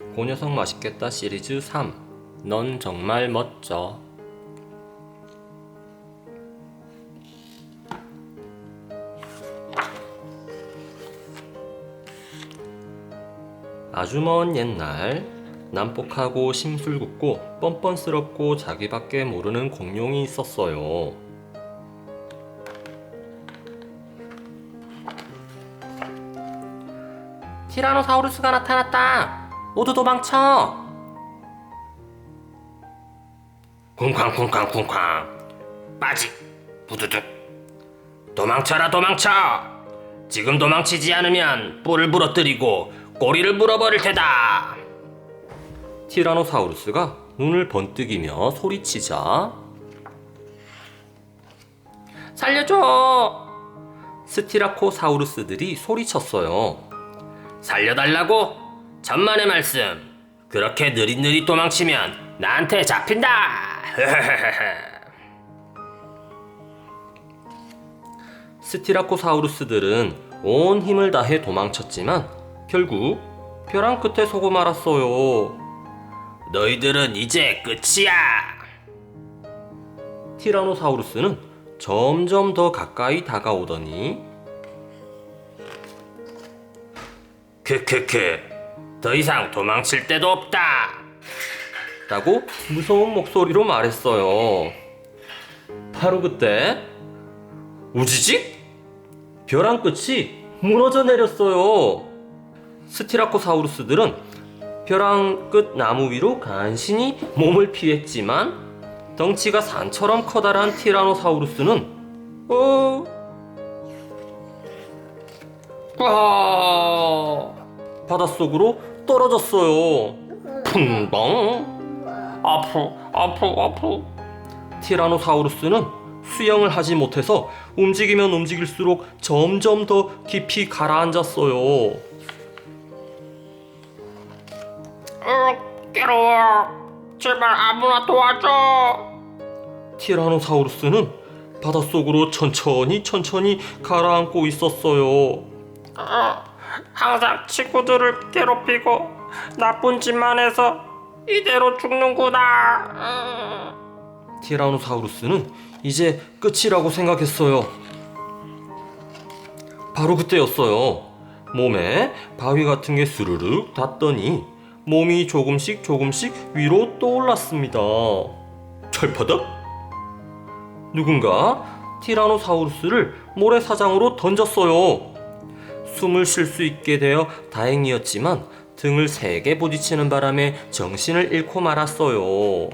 고 녀석 맛있겠다 시리즈 3. 넌 정말 멋져. 아주 먼 옛날 난폭하고 심술궂고 뻔뻔스럽고 자기밖에 모르는 공룡이 있었어요. 티라노사우루스가 나타났다. 모두 도망쳐. 쿵쾅쿵쾅쿵쾅. 빠지. 부두둑. 도망쳐라 도망쳐. 지금 도망치지 않으면 뿔을 부러뜨리고 꼬리를 물어버릴 테다. 티라노사우루스가 눈을 번뜩이며 소리치자 살려줘! 스티라코사우루스들이 소리쳤어요. 살려달라고? 천만의 말씀. 그렇게 느릿느릿 도망치면 나한테 잡힌다. 스티라코사우루스들은 온 힘을 다해 도망쳤지만 결국 벼랑 끝에 서고 말았어요. 너희들은 이제 끝이야. 티라노사우루스는 점점 더 가까이 다가오더니 크크크 더 이상 도망칠 데도 없다. 라고 무서운 목소리로 말했어요. 바로 그때 우지직? 벼랑 끝이 무너져 내렸어요. 스티라코사우루스들은 벼랑 끝 나무 위로 간신히 몸을 피했지만 덩치가 산처럼 커다란 티라노사우루스는 어? 아, 바닷속으로 떨어졌어요. 붕덩. 아프, 아프, 아프. 티라노사우루스는 수영을 하지 못해서 움직이면 움직일수록 점점 더 깊이 가라앉았어요. 어, 괴로워. 제발 아무나 도와줘. 티라노사우루스는 바닷속으로 천천히 천천히 가라앉고 있었어요. 어, 항상 친구들을 괴롭히고 나쁜 짓만 해서 이대로 죽는구나. 어. 티라노사우루스는 이제 끝이라고 생각했어요. 바로 그때였어요. 몸에 바위 같은 게 스르륵 닿더니 몸이 조금씩 조금씩 위로 떠올랐습니다. 철퍼덕? 누군가 티라노사우루스를 모래사장으로 던졌어요. 숨을 쉴 수 있게 되어 다행이었지만 등을 세게 부딪히는 바람에 정신을 잃고 말았어요.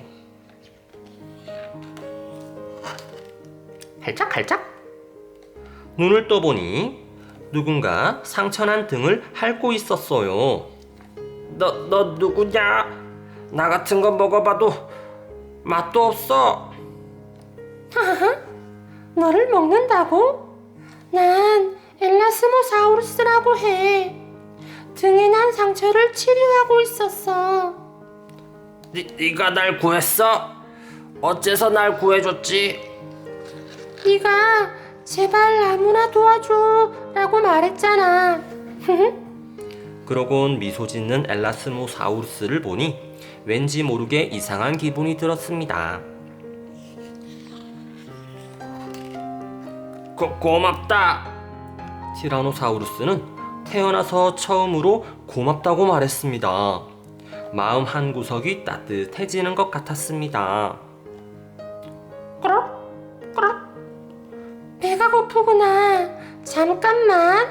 할짝할짝 눈을 떠보니 누군가 상처난 등을 핥고 있었어요. 너, 너 누구냐? 나 같은 거 먹어봐도 맛도 없어. 너를 먹는다고? 난 엘라스모사우루스라고 해. 등에 난 상처를 치료하고 있었어. 니, 네가 날 구했어? 어째서 날 구해줬지? 네가 제발 아무나 도와줘라고 말했잖아. 그러곤 미소 짓는 엘라스모사우루스를 보니 왠지 모르게 이상한 기분이 들었습니다. 고, 고맙다. 티라노사우루스는 태어나서 처음으로 고맙다고 말했습니다. 마음 한 구석이 따뜻해지는 것 같았습니다. 꾸럭 꾸럭. 배가 고프구나. 잠깐만.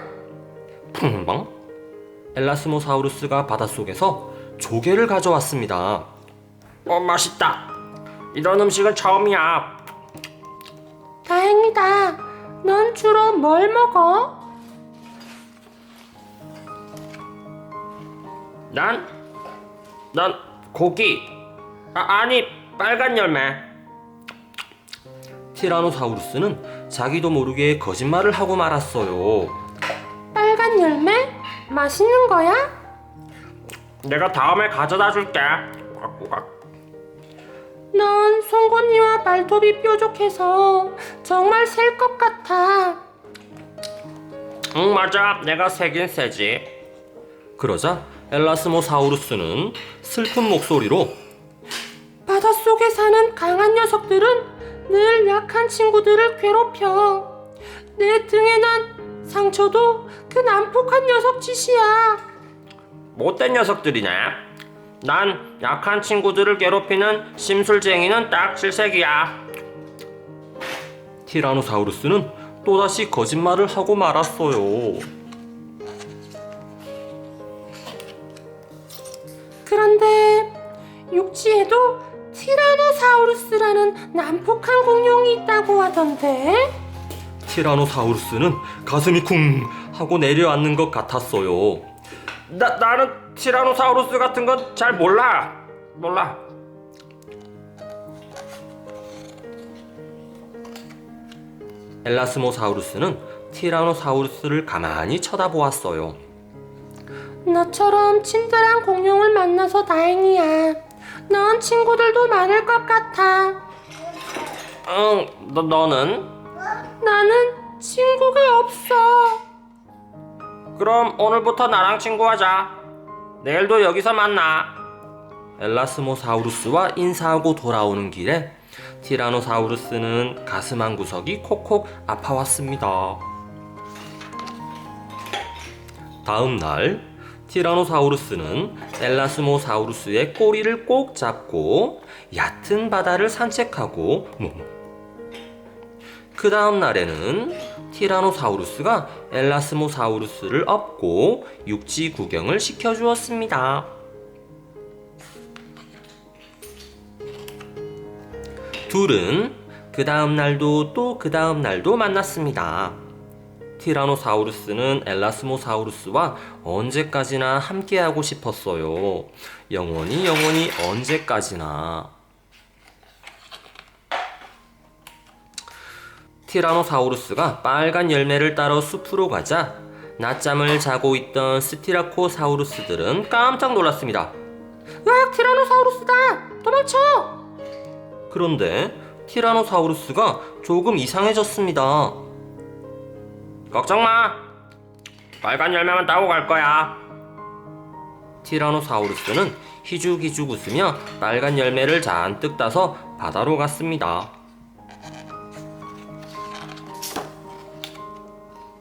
펑방 엘라스모사우루스가 바닷속에서 조개를 가져왔습니다. 어, 맛있다. 이런 음식은 처음이야. 다행이다. 넌 주로 뭘 먹어? 난, 난 고기. 아, 아니, 빨간 열매. 티라노사우루스는 자기도 모르게 거짓말을 하고 말았어요. 빨간 열매? 맛있는 거야? 내가 다음에 가져다 줄게. 꽉꽉. 넌 송곳니와 발톱이 뾰족해서 정말 셀 것 같아. 응, 맞아. 내가 세긴 세지. 그러자 엘라스모사우루스는 슬픈 목소리로 바닷속에 사는 강한 녀석들은 늘 약한 친구들을 괴롭혀. 내 등에 난 상처도 그 난폭한 녀석 짓이야. 못된 녀석들이네. 난 약한 친구들을 괴롭히는 심술쟁이는 딱 질색이야. 티라노사우루스는 또다시 거짓말을 하고 말았어요. 그런데 육지에도 티라노사우루스라는 난폭한 공룡이 있다고 하던데. 티라노사우루스는 가슴이 쿵 하고 내려앉는 것 같았어요. 나 나는 티라노사우루스 같은 건 잘 몰라. 몰라. 엘라스모사우루스는 티라노사우루스를 가만히 쳐다보았어요. 너처럼 친절한 공룡을 만나서 다행이야. 넌 친구들도 많을 것 같아. 응, 너 너는? 나는 친구가 없어. 그럼 오늘부터 나랑 친구하자. 내일도 여기서 만나. 엘라스모사우루스와 인사하고 돌아오는 길에 티라노사우루스는 가슴 한 구석이 콕콕 아파왔습니다. 다음 날 티라노사우루스는 엘라스모사우루스의 꼬리를 꼭 잡고 얕은 바다를 산책하고 그 다음 날에는 티라노사우루스가 엘라스모사우루스를 업고 육지 구경을 시켜주었습니다. 둘은 그 다음 날도 또 그 다음 날도 만났습니다. 티라노사우루스는 엘라스모사우루스와 언제까지나 함께하고 싶었어요. 영원히 영원히 언제까지나. 티라노사우루스가 빨간 열매를 따러 숲으로 가자 낮잠을 자고 있던 스티라코사우루스들은 깜짝 놀랐습니다. 으악, 티라노사우루스다. 도망쳐. 그런데 티라노사우루스가 조금 이상해졌습니다. 걱정 마. 빨간 열매만 따고 갈 거야. 티라노사우루스는 희죽희죽 웃으며 빨간 열매를 잔뜩 따서 바다로 갔습니다.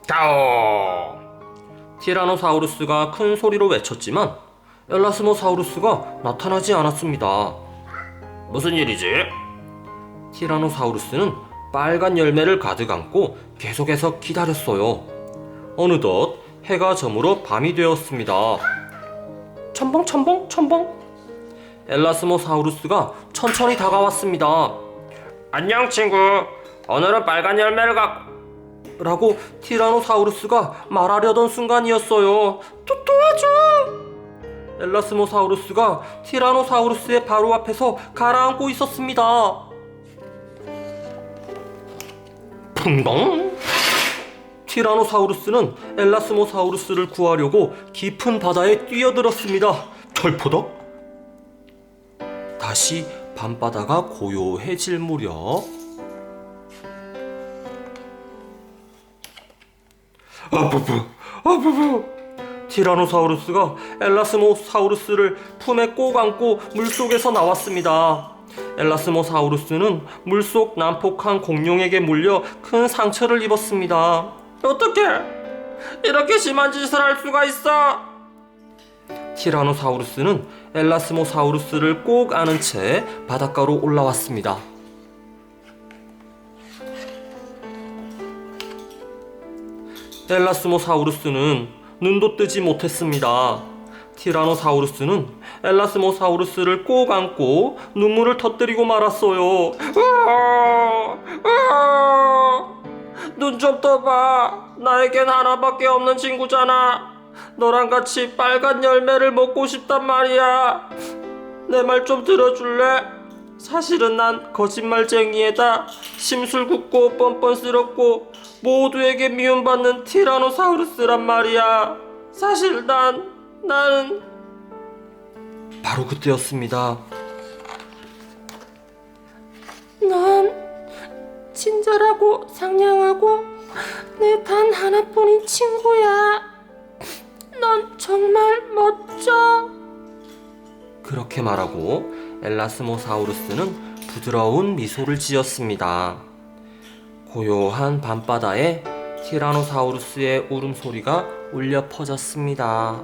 가오. 티라노사우루스가 큰 소리로 외쳤지만 엘라스모사우루스가 나타나지 않았습니다. 무슨 일이지? 티라노사우루스는 빨간 열매를 가득 안고 계속해서 기다렸어요. 어느덧 해가 저물어 밤이 되었습니다. 첨벙 첨벙 첨벙 엘라스모사우루스가 천천히 다가왔습니다. 안녕 친구. 오늘은 빨간 열매를 갖고 라고 티라노사우루스가 말하려던 순간이었어요. 또 도와줘! 엘라스모사우루스가 티라노사우루스의 바로 앞에서 가라앉고 있었습니다. 붕덩! 티라노사우루스는 엘라스모사우루스를 구하려고 깊은 바다에 뛰어들었습니다. 철포덕! 다시 밤바다가 고요해질 무렵 아부부 아부부 티라노사우루스가 엘라스모사우루스를 품에 꼭 안고 물속에서 나왔습니다. 엘라스모사우루스는 물속 난폭한 공룡에게 물려 큰 상처를 입었습니다. 어떻게 이렇게 심한 짓을 할 수가 있어? 티라노사우루스는 엘라스모사우루스를 꼭 안은 채 바닷가로 올라왔습니다. 엘라스모사우루스는 눈도 뜨지 못했습니다. 티라노사우루스는 엘라스모사우루스를 꼭 안고 눈물을 터뜨리고 말았어요. 눈 좀 떠봐. 나에겐 하나밖에 없는 친구잖아. 너랑 같이 빨간 열매를 먹고 싶단 말이야. 내 말 좀 들어줄래? 사실은 난 거짓말쟁이에다 심술궂고 뻔뻔스럽고 모두에게 미움받는 티라노사우루스란 말이야. 사실 난 나는 바로 그때였습니다. 넌 친절하고 상냥하고 내 단 하나뿐인 친구야. 넌 정말 멋져. 그렇게 말하고 엘라스모사우루스는 부드러운 미소를 지었습니다. 고요한 밤바다에 티라노사우루스의 울음소리가 울려 퍼졌습니다.